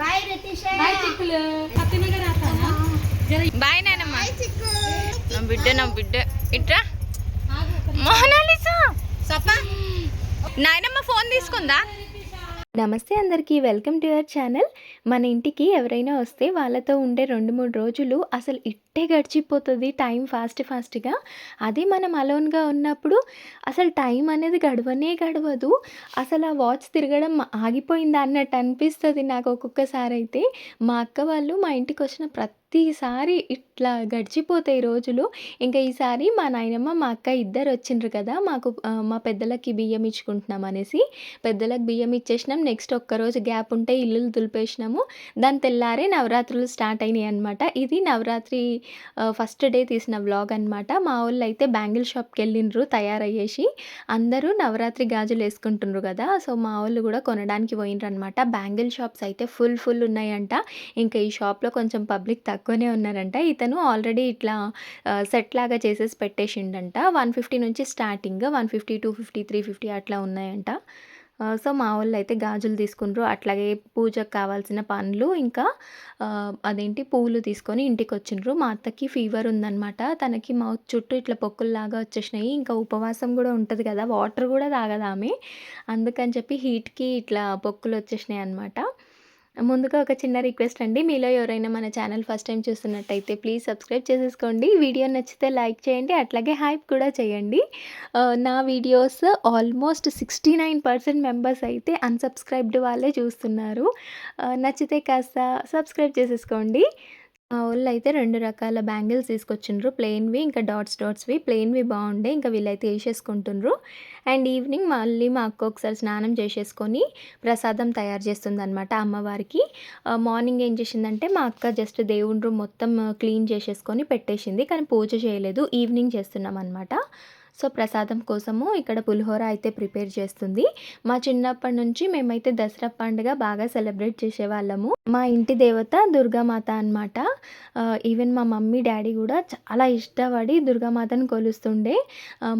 Bye Ritesh. Bye చిక్కులు. పక్కనగా రాస్తానా? జర bye నాయనమ్మ. చిక్కు. నా బిడ్డ నా బిడ్డ. ఇట్రా. మోనాలిసా. సపా నాయనమ్మ ఫోన్ తీసుకుందా? నమస్తే అందరికీ వెల్కమ్ టు యువర్ ఛానల్. మన ఇంటికి ఎవరైనా వస్తే వాళ్ళతో ఉండే రెండు మూడు రోజులు అసలు అట్టే గడిచిపోతుంది టైం ఫాస్ట్ ఫాస్ట్గా. అదే మనం అలోన్గా ఉన్నప్పుడు అసలు టైం అనేది గడవనే గడవదు. అసలు ఆ వాచ్ తిరగడం ఆగిపోయిందా అన్నట్టు అనిపిస్తుంది నాకు ఒక్కొక్కసారి అయితే మా అక్క వాళ్ళు మా ఇంటికి వచ్చిన ప్రతిసారి ఇట్లా గడిచిపోతాయి రోజులు. ఇంకా ఈసారి మా నాయనమ్మ మా అక్క ఇద్దరు వచ్చిండ్రు కదా మాకు మా పెద్దలకి బియ్యం ఇచ్చుకుంటున్నాం అనేసి. పెద్దలకు బియ్యం ఇచ్చేసినాం. నెక్స్ట్ ఒక్కరోజు గ్యాప్ ఉంటే ఇల్లులు దులిపేసినాము. దాని తెల్లారే నవరాత్రులు స్టార్ట్ అయినాయి అనమాట ఇది నవరాత్రి ఫస్ట్ డే తీసిన వ్లాగ్ అనమాట మా వాళ్ళు అయితే బ్యాంగిల్ షాప్కి వెళ్ళిండ్రు తయారయ్యేసి. అందరూ నవరాత్రి గాజులు వేసుకుంటుండ్రు కదా. సో మా వాళ్ళు కూడా కొనడానికి పోయినరు అనమాట బ్యాంగిల్ షాప్స్ అయితే ఫుల్ ఫుల్ ఉన్నాయంట. ఇంకా ఈ షాప్లో కొంచెం పబ్లిక్ తక్కువనే ఉన్నారంట. ఇతను ఆల్రెడీ ఇట్లా సెట్ లాగా చేసేసి పెట్టేసిండంట. వన్ ఫిఫ్టీ నుంచి starting one fifty two fifty three fifty అట్లా ఉన్నాయంట. సో మా వాళ్ళు అయితే గాజులు తీసుకున్నారు అట్లాగే పూజకు కావాల్సిన పండ్లు ఇంకా అదేంటి పూలు తీసుకొని ఇంటికి వచ్చిండ్రు మా అత్తకి ఫీవర్ ఉందన్నమాట. తనకి మౌత్ చుట్టూ ఇట్లా పొక్కుల్లాగా వచ్చేసినాయి. ఇంకా ఉపవాసం కూడా ఉంటుంది కదా వాటర్ కూడా తాగదామే. అందుకని చెప్పి హీట్కి ఇట్లా పొక్కులు వచ్చేసినాయి అనమాట ముందుగా ఒక చిన్న రిక్వెస్ట్ అండి. మీలో ఎవరైనా మన ఛానల్ ఫస్ట్ టైం చూస్తున్నట్టయితే ప్లీజ్ సబ్స్క్రైబ్ చేసేసుకోండి. వీడియో నచ్చితే లైక్ చేయండి. అట్లాగే హైప్ కూడా చేయండి. నా videos almost sixty nine percent members అయితే అన్సబ్స్క్రైబ్డ్ వాళ్ళే చూస్తున్నారు. నచ్చితే కాస్త సబ్స్క్రైబ్ చేసేసుకోండి. మా వాళ్ళు అయితే రెండు రకాల బ్యాంగిల్స్ తీసుకొచ్చిండ్రు. ప్లెయిన్వి ఇంకా డాట్స్ డాట్స్వి ప్లెయిన్వి బాగుండే ఇంకా వీళ్ళైతే వేసేసుకుంటుండ్రు అండ్ ఈవినింగ్ మళ్ళీ మా అక్క ఒకసారి స్నానం చేసేసుకొని ప్రసాదం తయారు చేస్తుంది అనమాట అమ్మవారికి మార్నింగ్ ఏం చేసిందంటే మా అక్క జస్ట్ దేవుని రూమ్ మొత్తం క్లీన్ చేసేసుకొని పెట్టేసింది కానీ పూజ చేయలేదు. ఈవినింగ్ చేస్తున్నాం అనమాట సో ప్రసాదం కోసము ఇక్కడ పులిహోర అయితే ప్రిపేర్ చేస్తుంది. మా చిన్నప్పటి నుంచి మేమైతే దసరా పండుగ బాగా సెలబ్రేట్ చేసేవాళ్ళము. మా ఇంటి దేవత దుర్గామాత అనమాట ఈవెన్ మా మమ్మీ డాడీ కూడా చాలా ఇష్టపడి దుర్గామాతను కొలుస్తుండే.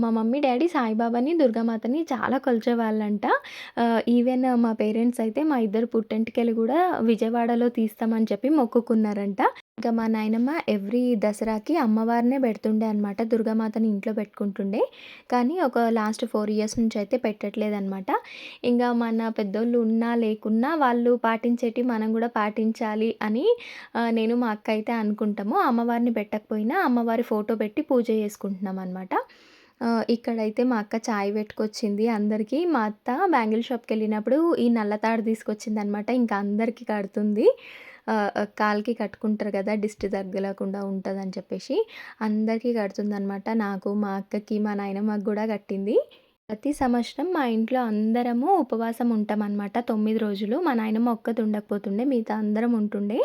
మా మమ్మీ డాడీ సాయిబాబాని దుర్గామాతని చాలా కొలిచేవాళ్ళంట. ఈవెన్ మా పేరెంట్స్ అయితే మా ఇద్దరు పుట్టెంటికెళ్ళి కూడా విజయవాడలో తీస్తామని చెప్పి మొక్కుకున్నారంట. ఇంకా మా నాయనమ్మ ఎవ్రీ దసరాకి అమ్మవారినే పెడుతుండే అనమాట దుర్గామాతని ఇంట్లో పెట్టుకుంటుండే. కానీ ఒక లాస్ట్ ఫోర్ ఇయర్స్ నుంచి అయితే పెట్టట్లేదనమాట ఇంకా మన పెద్దోళ్ళు ఉన్నా లేకున్నా వాళ్ళు పాటించేటి మనం కూడా పాటించాలి అని నేను మా అక్క అయితే అనుకుంటాము. అమ్మవారిని పెట్టకపోయినా అమ్మవారి ఫోటో పెట్టి పూజ చేసుకుంటున్నాం అనమాట ఇక్కడైతే మా అక్క చాయ్ పెట్టుకొచ్చింది అందరికీ. మా అత్త బ్యాంగిల్ షాప్కి వెళ్ళినప్పుడు ఈ నల్లతాడు తీసుకొచ్చింది అనమాట ఇంకా అందరికీ కడుతుంది. కాలికి కట్టుకుంటారు కదా దిష్టి తగ్గలేకుండా ఉంటుంది అని చెప్పేసి అందరికీ కడుతుందనమాట నాకు మా అక్కకి మా నాయనమ్మకి కూడా కట్టింది. ప్రతి సంవత్సరం మా ఇంట్లో అందరము ఉపవాసం ఉంటాం తొమ్మిది రోజులు మా నాయనమ్మ ఒక్కది ఉండకపోతుండే మిగతా అందరం ఉంటుండే.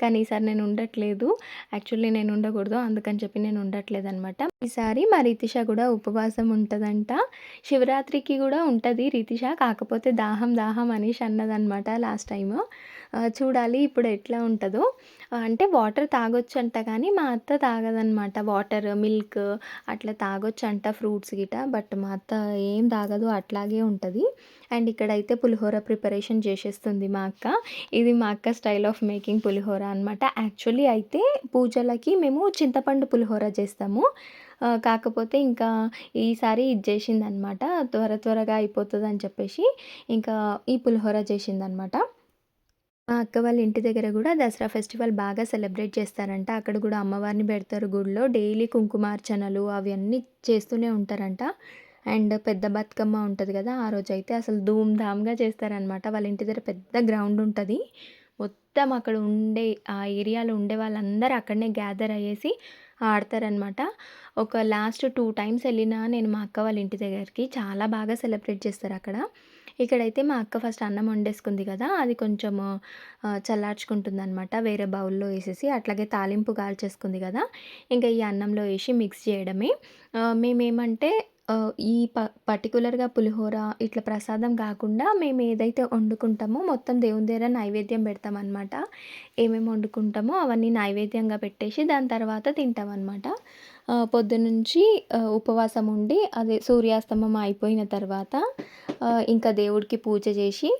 కానీ ఈసారి నేను ఉండట్లేదు. యాక్చువల్లీ నేను ఉండకూడదు అందుకని చెప్పి నేను ఉండట్లేదు అనమాట ఈసారి మా రితిష కూడా ఉపవాసం ఉంటుందంట. శివరాత్రికి కూడా ఉంటుంది రితిష కాకపోతే దాహం దాహం అనేసి అన్నదనమాట లాస్ట్ టైం చూడాలి ఇప్పుడు ఎట్లా ఉంటుందో. అంటే వాటర్ తాగొచ్చు అంట కానీ మా అత్త తాగదనమాట వాటర్ మిల్క్ అట్లా తాగొచ్చు అంట ఫ్రూట్స్ గిట బట్ మా అత్త ఏం తాగదు అట్లాగే ఉంటుంది. అండ్ ఇక్కడైతే పులిహోర ప్రిపరేషన్ చేసేస్తుంది మా అక్క. ఇది మా అక్క స్టైల్ ఆఫ్ మేకింగ్ పులిహోర అనమాట యాక్చువల్లీ అయితే పూజలకి మేము చింతపండు పులిహోర చేస్తాము. కాకపోతే ఇంకా ఈసారి ఇది చేసిందనమాట త్వర త్వరగా అయిపోతుంది అని చెప్పేసి ఇంకా ఈ పులిహోర చేసిందనమాట మా అక్క వాళ్ళ ఇంటి దగ్గర కూడా దసరా ఫెస్టివల్ బాగా సెలబ్రేట్ చేస్తారంట. అక్కడ కూడా అమ్మవారిని పెడతారు గుడిలో. డైలీ కుంకుమార్చనలు అవన్నీ చేస్తూనే ఉంటారంట. అండ్ పెద్ద బతుకమ్మ ఉంటుంది కదా ఆ రోజు అయితే అసలు ధూమ్ ధామ్గా చేస్తారనమాట వాళ్ళ ఇంటి దగ్గర పెద్ద గ్రౌండ్ ఉంటుంది. మొత్తం అక్కడ ఉండే ఆ ఏరియాలో ఉండే వాళ్ళందరూ అక్కడనే గ్యాదర్ అయ్యేసి ఆడతారనమాట ఒక లాస్ట్ టూ టైమ్స్ వెళ్ళినా నేను మా అక్క వాళ్ళ ఇంటి దగ్గరికి. చాలా బాగా సెలబ్రేట్ చేస్తారు అక్కడ. ఇక్కడైతే మా అక్క ఫస్ట్ అన్నం వండేసుకుంది కదా అది కొంచెం చల్లార్చుకుంటుంది అనమాట వేరే బౌల్లో వేసేసి అట్లాగే తాలింపు కాల్చేసుకుంది కదా ఇంకా ఈ అన్నంలో వేసి మిక్స్ చేయడమే. మేమేమంటే ఈ ప పర్టికులర్గా పులిహోర ఇట్లా ప్రసాదం కాకుండా మేము ఏదైతే వండుకుంటామో మొత్తం దేవుని దగ్గర నైవేద్యం పెడతామన్నమాట. ఏమేమి వండుకుంటామో అవన్నీ నైవేద్యంగా పెట్టేసి దాని తర్వాత తింటామన్నమాట. పొద్దునుంచి ఉపవాసం ఉండి అదే సూర్యాస్తమం అయిపోయిన తర్వాత ఇంకా దేవుడికి పూజ చేసి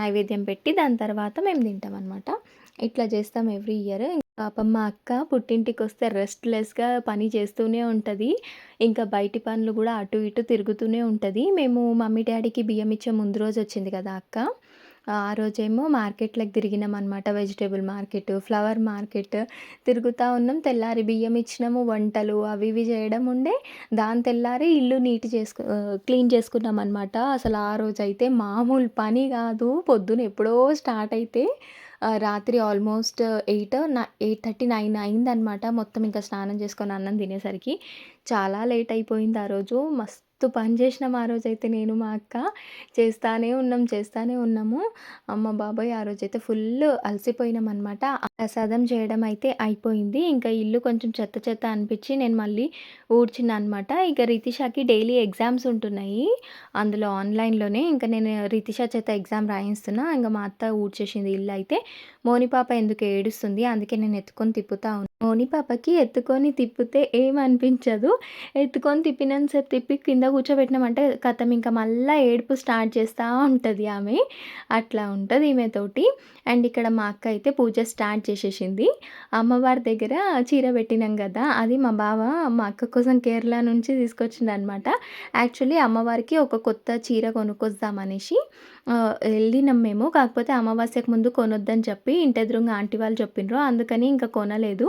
నైవేద్యం పెట్టి దాని తర్వాత మేము తింటాం అనమాట ఇట్లా చేస్తాం ఎవ్రీ ఇయర్. పాపం మా అక్క పుట్టింటికి వస్తే రెస్ట్లెస్గా పని చేస్తూనే ఉంటుంది. ఇంకా బయటి పనులు కూడా అటు ఇటు తిరుగుతూనే ఉంటుంది. మేము మమ్మీ డాడీకి బియ్యం ఇచ్చే ముందు రోజు వచ్చింది కదా అక్క. ఆ రోజేమో మార్కెట్లకు తిరిగినాం అనమాట వెజిటేబుల్ మార్కెట్ ఫ్లవర్ మార్కెట్ తిరుగుతూ ఉన్నాం. తెల్లారి బియ్యం ఇచ్చినాము వంటలు అవి ఇవి చేయడం ఉండే. దాని తెల్లారి ఇల్లు నీట్ చేసుకు క్లీన్ చేసుకున్నాం అనమాట అసలు ఆ రోజైతే మామూలు పని కాదు. పొద్దున ఎప్పుడో స్టార్ట్ అయితే రాత్రి almost eight eight thirty nine అయిందనమాట మొత్తం ఇంకా స్నానం చేసుకొని అన్నం తినేసరికి. చాలా లేట్ అయిపోయింది ఆ రోజు. మస్తు పని చేసినాం ఆ రోజు అయితే నేను మా అక్క. చేస్తానే ఉన్నాం చేస్తానే ఉన్నాము. అమ్మ బాబాయ్ ఆ రోజు అయితే ఫుల్ అలసిపోయినాం అనమాట ప్రసాదం చేయడం అయితే అయిపోయింది. ఇంకా ఇల్లు కొంచెం చెత్త చెత్త అనిపించి నేను మళ్ళీ ఊడ్చినా అనమాట ఇక రితిషాకి డైలీ ఎగ్జామ్స్ ఉంటున్నాయి. అందులో ఆన్లైన్లోనే ఇంకా నేను రితిషా చేత ఎగ్జామ్ రాయిస్తున్నా. ఇంకా మా అత్త ఊడ్చేసింది ఇల్లు అయితే. మోని పాప ఎందుకు ఏడుస్తుంది? అందుకే నేను ఎత్తుకొని తిప్పుతా ఓని మోని పాపకి ఎత్తుకొని తిప్పితే ఏం అనిపించదు ఎత్తుకొని తిప్పినంతసేపు తిప్పి కింద కూర్చోబెట్టినామంటే కథం ఇంకా మళ్ళీ ఏడుపు స్టార్ట్ చేస్తూ ఉంటుంది ఆమె. అట్లా ఉంటుంది ఈమెతోటి. అండ్ ఇక్కడ మా అక్క అయితే పూజ స్టార్ట్ చేసేసింది. అమ్మవారి దగ్గర చీర పెట్టినాం కదా అది మా బావ మా అక్క కోసం కేరళ నుంచి తీసుకొచ్చిండు అనమాట యాక్చువల్లీ అమ్మవారికి ఒక కొత్త చీర కొనుక్కొద్దామనేసి. వెళ్ళినాం మేము. కాకపోతే అమావాస్యకు ముందు కొనొద్దని చెప్పి ఇంటి ఎదురుగా ఆంటీ వాళ్ళు చెప్పిండ్రు అందుకని ఇంకా కొనలేదు.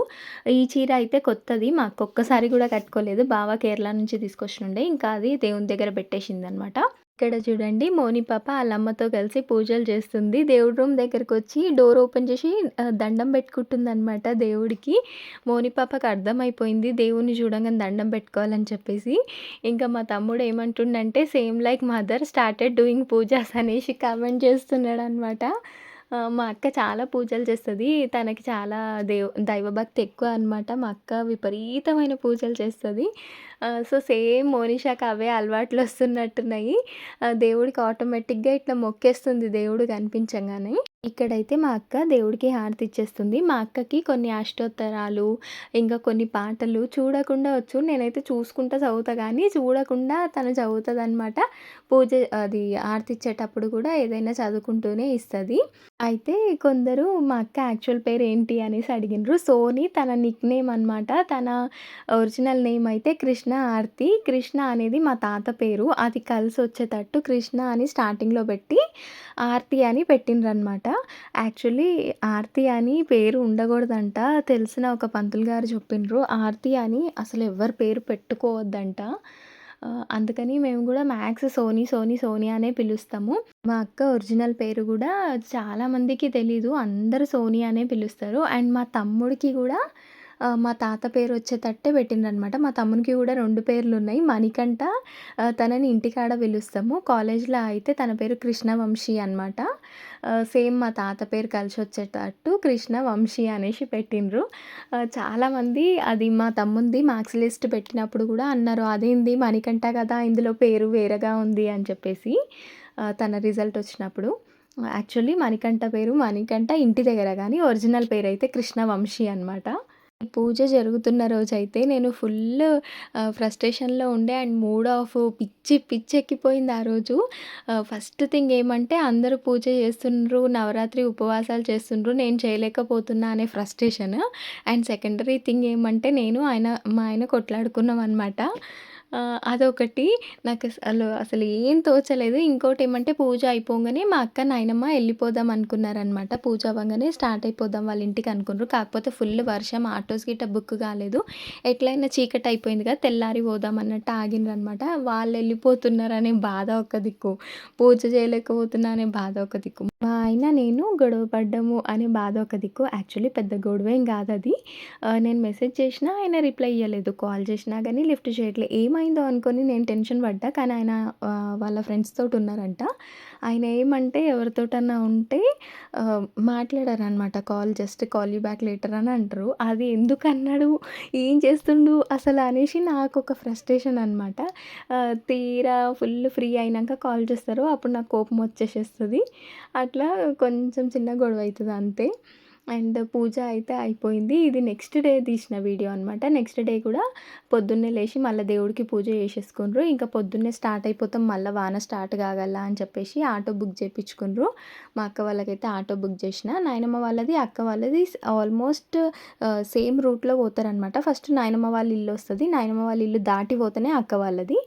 ఈ చీర అయితే కొత్తది. మాకు ఒక్కసారి కూడా కట్టుకోలేదు. బావ కేరళ నుంచి తీసుకొచ్చిండే. ఇంకా అది దేవుని దగ్గర పెట్టేసింది అనమాట ఇక్కడ చూడండి మోని పాప వాళ్ళ అమ్మతో కలిసి పూజలు చేస్తుంది. దేవుడి రూమ్ దగ్గరకు వచ్చి డోర్ ఓపెన్ చేసి దండం పెట్టుకుంటుంది అనమాట దేవుడికి. మోని పాపకు అర్థమైపోయింది దేవుని చూడంగానే దండం పెట్టుకోవాలని చెప్పేసి. ఇంకా మా తమ్ముడు ఏమంటుండంటే same like mother started doing pujas అనేసి కామెంట్ చేస్తున్నాడు అనమాట మా అక్క చాలా పూజలు చేస్తుంది. తనకి చాలా దేవ్ దైవభక్తి ఎక్కువ అనమాట మా అక్క విపరీతమైన పూజలు చేస్తుంది. సో సేమ్ మోనిషాకి అవే అలవాట్లు వస్తున్నట్టున్నాయి. దేవుడికి ఆటోమేటిక్గా ఇట్లా మొక్కేస్తుంది దేవుడు కనిపించగానే. ఇక్కడైతే మా అక్క దేవుడికి హారతి ఇచ్చేస్తుంది. మా అక్కకి కొన్ని అష్టోత్తరాలు ఇంకా కొన్ని పాటలు చూడకుండా వచ్చు. నేనైతే చూసుకుంటా చదువుతా కానీ చూడకుండా తను చదువుతుంది అనమాట పూజ అది హారతి ఇచ్చేటప్పుడు కూడా ఏదైనా చదువుకుంటూనే ఇస్తుంది. అయితే కొందరు మా అక్క యాక్చువల్ పేరు ఏంటి అనేసి అడిగినారు. సోని తన నిక్ నేమ్ అనమాట తన ఒరిజినల్ నేమ్ అయితే కృష్ణ ఆర్తి కృష్ణ అనేది మా తాత పేరు. అది కలిసి వచ్చేటట్టు కృష్ణ అని స్టార్టింగ్లో పెట్టి ఆర్తి అని పెట్టిండ్రు అనమాట యాక్చువల్లీ ఆర్తి అని పేరు ఉండకూడదంట. తెలిసిన ఒక పంతులు గారు చెప్పిండ్రు ఆర్తి అని అసలు ఎవరి పేరు పెట్టుకోవద్దంట. అందుకని మేము కూడా మ్యాక్స్ సోనీ సోనీ సోనీ అనే పిలుస్తాము. మా అక్క ఒరిజినల్ పేరు కూడా చాలామందికి తెలీదు. అందరూ సోనీ అనే పిలుస్తారు. అండ్ మా తమ్ముడికి కూడా మా తాత పేరు వచ్చేటట్టే పెట్టిండ్రనమాట మా తమ్మునికి కూడా రెండు పేర్లు ఉన్నాయి మణికంఠ తనని ఇంటికాడ పిలుస్తాము. కాలేజ్లో అయితే తన పేరు కృష్ణవంశీ అనమాట సేమ్ మా తాత పేరు కలిసి వచ్చేటట్టు కృష్ణవంశీ అనేసి పెట్టిండ్రు. చాలామంది అది మా తమ్ముంది మార్క్స్ లిస్ట్ పెట్టినప్పుడు కూడా అన్నారు అదేంది మణికంఠ కదా ఇందులో పేరు వేరేగా ఉంది అని చెప్పేసి తన రిజల్ట్ వచ్చినప్పుడు. యాక్చువల్లీ మణికంఠ పేరు మణికంఠ ఇంటి దగ్గర కానీ ఒరిజినల్ పేరు అయితే కృష్ణవంశీ అనమాట పూజ జరుగుతున్న రోజైతే నేను ఫుల్ ఫ్రస్ట్రేషన్లో ఉండే అండ్ మూడ్ ఆఫ్ పిచ్చి పిచ్చి ఎక్కిపోయింది ఆ రోజు. ఫస్ట్ థింగ్ ఏమంటే అందరూ పూజ చేస్తుండ్రు నవరాత్రి ఉపవాసాలు చేస్తుండ్రు నేను చేయలేకపోతున్నా అనే ఫ్రస్ట్రేషన్. అండ్ సెకండరీ థింగ్ ఏమంటే నేను ఆయన మా ఆయన కొట్లాడుకున్నాం అనమాట అదొకటి. నాకు అసలు అసలు ఏం తోచలేదు. ఇంకోటి ఏమంటే పూజ అయిపోగానే మా అక్క నాయనమ్మ వెళ్ళిపోదాం అనుకున్నారనమాట. పూజ అవ్వగానే స్టార్ట్ అయిపోదాం వాళ్ళ ఇంటికి అనుకున్నారు. కాకపోతే ఫుల్ వర్షం ఆటోస్ గిట్ట బుక్ కాలేదు. ఎట్లయినా చీకటి అయిపోయింది కదా తెల్లారి పోదాం అన్నట్టు ఆగిండ్రు అనమాట వాళ్ళు వెళ్ళిపోతున్నారనే బాధ ఒక దిక్కు. పూజ చేయలేకపోతున్నా అనే బాధ ఒక దిక్కు. మా ఆయన నేను గొడవ పడ్డాము అనే బాధ ఒక దిక్కు. యాక్చువల్లీ పెద్ద గొడవేం కాదు అది. నేను మెసేజ్ చేసినా ఆయన రిప్లై ఇవ్వలేదు కాల్ చేసినా కానీ లిఫ్ట్ చేయట్లేదు ఏమైందో అనుకొని నేను టెన్షన్ పడ్డా. కానీ ఆయన వాళ్ళ ఫ్రెండ్స్ తోటి ఉన్నారంట. ఆయన ఏమంటే ఎవరితోటన్నా ఉంటే మాట్లాడారు అనమాట call just call you back later అని అంటారు. అది ఎందుకు అన్నాడు ఏం చేస్తుండు? అసలు అనేసి నాకు ఒక ఫ్రస్ట్రేషన్ అనమాట తీరా ఫుల్ ఫ్రీ అయినాక కాల్ చేస్తారు. అప్పుడు నాకు కోపం వచ్చేసేస్తుంది. అట్లా కొంచెం చిన్న గొడవ అవుతుంది అంతే. అండ్ పూజ అయితే అయిపోయింది. ఇది నెక్స్ట్ డే తీసిన వీడియో అనమాట నెక్స్ట్ డే కూడా పొద్దున్నే లేచి మళ్ళీ దేవుడికి పూజ చేసేసుకున్నారు ఇంకా పొద్దున్నే స్టార్ట్ అయిపోతాం. మళ్ళీ వాన స్టార్ట్ కాగల అని చెప్పేసి ఆటో బుక్ చేయించుకున్నారు మా అక్క వాళ్ళకైతే ఆటో బుక్ చేసిన. నాయనమ్మ వాళ్ళది అక్క వాళ్ళది ఆల్మోస్ట్ సేమ్ రూట్లో పోతారనమాట ఫస్ట్ నాయనమ్మ వాళ్ళ ఇల్లు వస్తుంది. నాయనమ్మ వాళ్ళ ఇల్లు దాటి పోతేనే అక్క వాళ్ళది.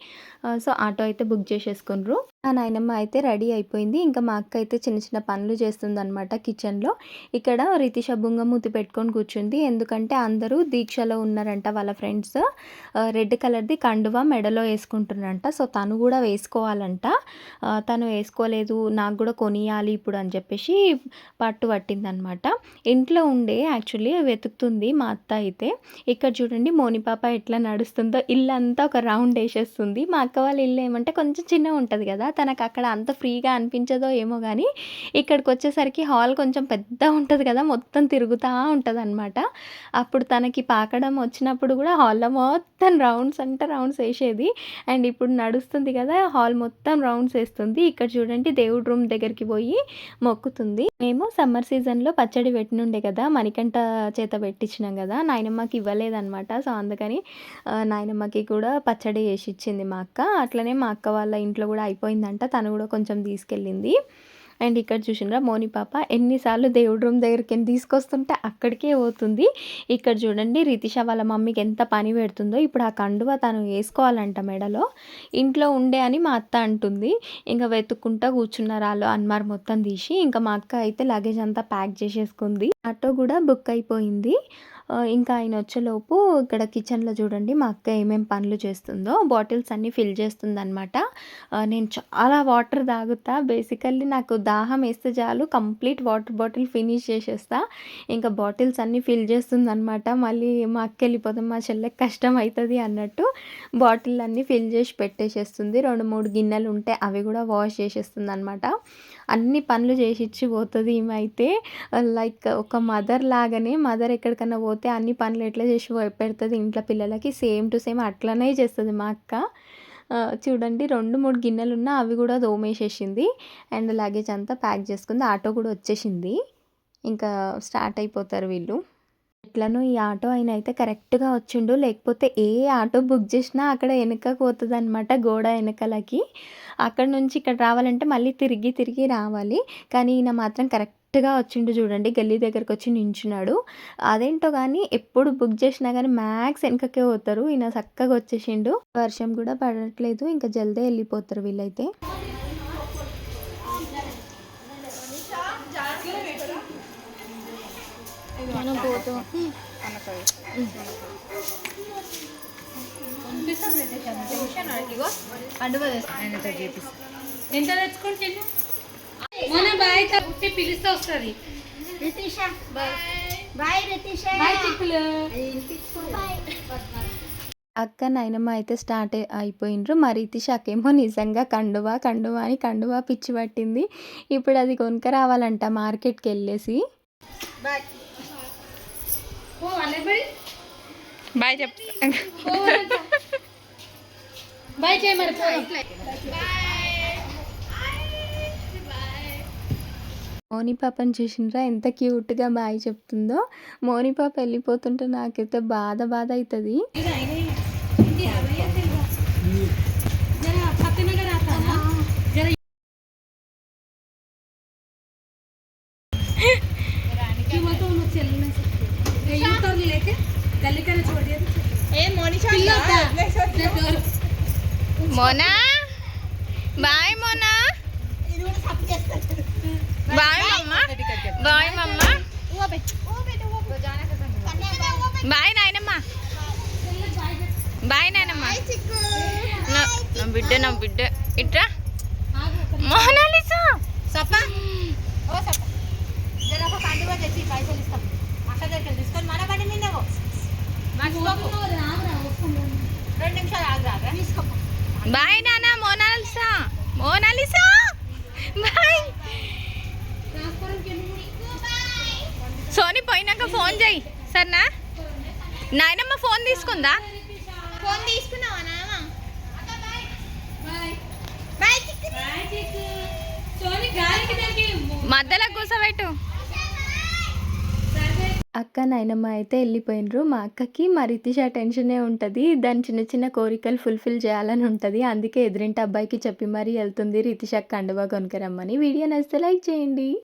సో ఆటో అయితే బుక్ చేసేసుకున్నారు ఆ నాయనమ్మ అయితే రెడీ అయిపోయింది. ఇంకా మా అక్క అయితే చిన్న చిన్న పనులు చేస్తుంది అనమాట కిచెన్లో. ఇక్కడ రితిష బుంగమూతి పెట్టుకొని కూర్చుంది. ఎందుకంటే అందరూ దీక్షలో ఉన్నారంట వాళ్ళ ఫ్రెండ్స్. రెడ్ కలర్ది కండువా మెడలో వేసుకుంటున్నారంట. సో తను కూడా వేసుకోవాలంట. తను వేసుకోలేదు. నాకు కూడా కొనియాలి ఇప్పుడు అని చెప్పేసి పట్టు పట్టిందనమాట ఇంట్లో ఉండే యాక్చువల్లీ వెతుకుతుంది మా అత్త అయితే. ఇక్కడ చూడండి మోనిపాప ఎట్లా నడుస్తుందో. ఇల్లు అంతా ఒక రౌండ్ వేసేస్తుంది. మా అక్క వాళ్ళ ఇల్లు ఏమంటే కొంచెం చిన్నగా ఉంటుంది కదా తనకు అక్కడ అంత ఫ్రీగా అనిపించదో ఏమో కానీ ఇక్కడికి వచ్చేసరికి హాల్ కొంచెం పెద్ద ఉంటుంది కదా మొత్తం తిరుగుతూ ఉంటుంది అనమాట అప్పుడు తనకి పాకడం వచ్చినప్పుడు కూడా హాల్లో మొత్తం రౌండ్స్ అంటే రౌండ్స్ వేసేది. అండ్ ఇప్పుడు నడుస్తుంది కదా హాల్ మొత్తం రౌండ్స్ వేస్తుంది. ఇక్కడ చూడండి దేవుడి రూమ్ దగ్గరికి పోయి మొక్కుతుంది. మేము సమ్మర్ సీజన్లో పచ్చడి పెట్టినుండే కదా మణికంఠ చేత పెట్టించినాం కదా నాయనమ్మకి ఇవ్వలేదన్నమాట. సో అందుకని నాయనమ్మకి కూడా పచ్చడి వేసి ఇచ్చింది మాకు అక్క. అట్లనే మా అక్క వాళ్ళ ఇంట్లో కూడా అయిపోయిందంట. తను కూడా కొంచెం తీసుకెళ్ళింది. అండ్ ఇక్కడ చూసినరా మోని పాప ఎన్నిసార్లు దేవుడి రూమ్ దగ్గరికి తీసుకొస్తుంటే అక్కడికే పోతుంది. ఇక్కడ చూడండి రితిష వాళ్ళ మమ్మీకి ఎంత పని పెడుతుందో. ఇప్పుడు ఆ కండువ తను వేసుకోవాలంట మెడలో. ఇంట్లో ఉండే అని మా అత్త అంటుంది. ఇంకా వెతుక్కుంటా కూర్చున్నారు వాళ్ళు అన్మార్ మొత్తం తీసి. ఇంకా మా అక్క అయితే లగేజ్ అంతా ప్యాక్ చేసేసుకుంది. ఆటో కూడా బుక్ అయిపోయింది. ఇంకా ఆయన వచ్చేలోపు ఇక్కడ కిచెన్లో చూడండి మా అక్క ఏమేం పనులు చేస్తుందో బాటిల్స్ అన్నీ ఫిల్ చేస్తుందనమాట నేను చాలా వాటర్ తాగుతా. బేసికల్లీ నాకు దాహం వేస్తే చాలు కంప్లీట్ వాటర్ బాటిల్ ఫినిష్ చేసేస్తా. ఇంకా బాటిల్స్ అన్నీ ఫిల్ చేస్తుందనమాట మళ్ళీ మా అక్క వెళ్ళిపోతాం మా చెల్లెకి కష్టం అవుతుంది అన్నట్టు బాటిల్ అన్నీ ఫిల్ చేసి పెట్టేసేస్తుంది. రెండు మూడు గిన్నెలు ఉంటే అవి కూడా వాష్ చేసేస్తుంది అనమాట అన్ని పనులు చేసి ఇచ్చి పోతుంది ఈమె అయితే లైక్ ఒక మదర్ లాగానే మదర్ ఎక్కడికన్నా పోతే అన్ని పనులు ఎట్లా చేసి పెడుతుంది ఇంట్లో పిల్లలకి. సేమ్ టు సేమ్ అట్లనే చేస్తుంది మా అక్క. చూడండి రెండు మూడు గిన్నెలు ఉన్నా అవి కూడా దోమేసేసింది. అండ్ లగేజ్ అంతా ప్యాక్ చేసుకుంది. ఆటో కూడా వచ్చేసింది. ఇంకా స్టార్ట్ అయిపోతారు వీళ్ళు. ఎట్లనో ఈ ఆటో ఆయన అయితే కరెక్ట్గా వచ్చిండు. లేకపోతే ఏ ఆటో బుక్ చేసినా అక్కడ వెనకకు పోతుందన్నమాట గోడ వెనకలకి. అక్కడ నుంచి ఇక్కడ రావాలంటే మళ్ళీ తిరిగి తిరిగి రావాలి. కానీ ఈయన మాత్రం కరెక్ట్గా వచ్చిండు చూడండి. గల్లీ దగ్గరకు వచ్చి నించున్నాడు. అదేంటో కానీ ఎప్పుడు బుక్ చేసినా కానీ మ్యాక్స్ వెనకకే పోతారు. ఈయన చక్కగా వచ్చేసిండు. వర్షం కూడా పడట్లేదు. ఇంకా జల్దే వెళ్ళిపోతారు వీళ్ళైతే. ఎంత మన బాయ్ పిలిస్తే వస్తుంది రితీష బాయ్ రితీష బాయ్ చిక్కులు అక్క నాయనమ్మ అయితే స్టార్ట్ అయి- అయిపోయిండ్రు. మరి ఇతిషాకేమో నిజంగా కండువా కండువా అని కండువా పిచ్చి పట్టింది. ఇప్పుడు అది కొనుక రావాలంట మార్కెట్కి వెళ్ళేసి. బాయ్ చెప్ ఓ బాయ్ చేయ మరి పో. మోని పాపని చూసిండ్రా ఎంత క్యూట్గా బాయ్ చెప్తుందో. మోని పాప వెళ్ళిపోతుంటే నాకైతే బాధ బాధ అవుతుంది. బాయ్ నాయనమ్మ. బాయ్ నాయనమ్మ. చిక్కు. నా- బిడ్డ నా బిడ్డ. ఇట్రా. మోనాలిసా. సప్పా. బాయ్ నాన్న మోనాలిసా. మోనాలిసా. బాయ్. సోనీ పోయినాక ఫోన్ చేయి సరేనా? నాయనమ్మ ఫోన్ తీసుకుందా? ఫోన్ తీసుకున్నావా మధ్యలో కూసబెట్టు అక్క నాయనమ్మ అయితే వెళ్ళిపోయినరు. మా అక్కకి మా రితిష టెన్షనే ఉంటుంది. దాని చిన్న చిన్న కోరికలు ఫుల్ఫిల్ చేయాలని ఉంటుంది. అందుకే ఎదురింటి అబ్బాయికి చెప్పి మరీ వెళ్తుంది రితిష కండువా కొనుకరమ్మని వీడియో నచ్చితే లైక్ చేయండి.